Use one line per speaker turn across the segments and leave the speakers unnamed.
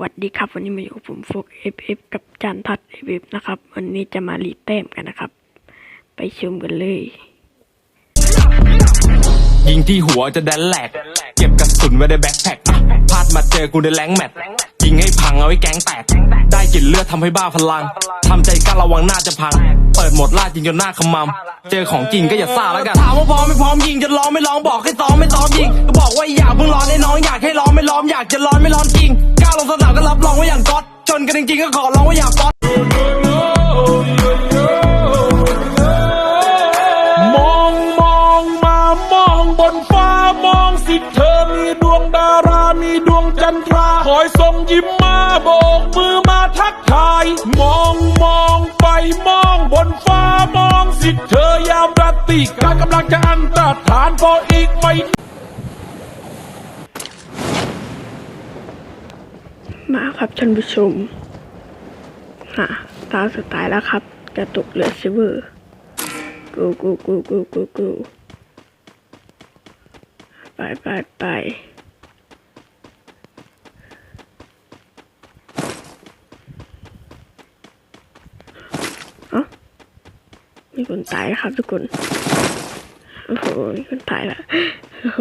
วัสดีครับ วันนี้มาอยู่กับผมโฟกเอฟเอฟกับจานทัดเอฟเอฟนะครับ วันนี้จะมารีแต้มกันนะครับ ไปชมกันเลย
ยิงที่หัวจะแดนแหลก เก็บกระสุนไว้ในแบ็คแพ็คพลาดมาเจอกูในแรงแมทยิงให้พังเอาไว้แก๊งแตก ได้กลินเลือดทำให้บ้าพลังทำใจกล้าระวังหน้าจะพัง เปิดโหมดล่าดยิงจนหน้าขมำเจอของจริงก็อย่าซ่าแล้วกันถามว่าพร้อมไม่พร้อมยิงจะร้องไม่ร้องบอกให้ซ้อมไม่ซ้อมยิง องอยากให้ร้องไม่ร้อมอยากจะร้อนไม่ร้อนจริงกล้าลงสนามก็รับรองว่าอย่างก๊อตชนกันจริงๆก็ขอร้องว่าอย่าก๊อต
มองมองมามองบนฟ้ามองสิเธอมีดวงดารามีดวงจันทราคอยส่งยิ้มมาโบกมือมาทักทาย มองมองไปมองบนฟ้ามองสิเธอยามราตรีการกำลังจะอันตรฐานพออีกไม่
มาครับท่านผู้ชมฮะตาสุดท้ายแล้วครับจะตุกเหลือซิเวอร์กูกูกูกูกูกูไปไปไปเอ้ามีคนตายครับทุกคน โอ้โหมีคนตายแล้วโอ้โห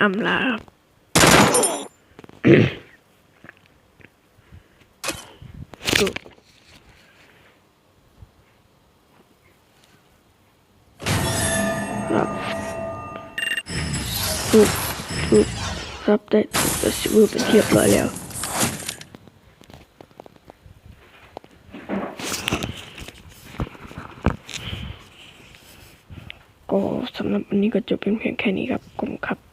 อำลาครับดูครับดูดูครับได้ตัวซิวเป็นที่เรียบร้อยแล้วก็สำหรับวันนี้ก็จบเป็นเพียงแค่นี้ครับขอบคุณครับ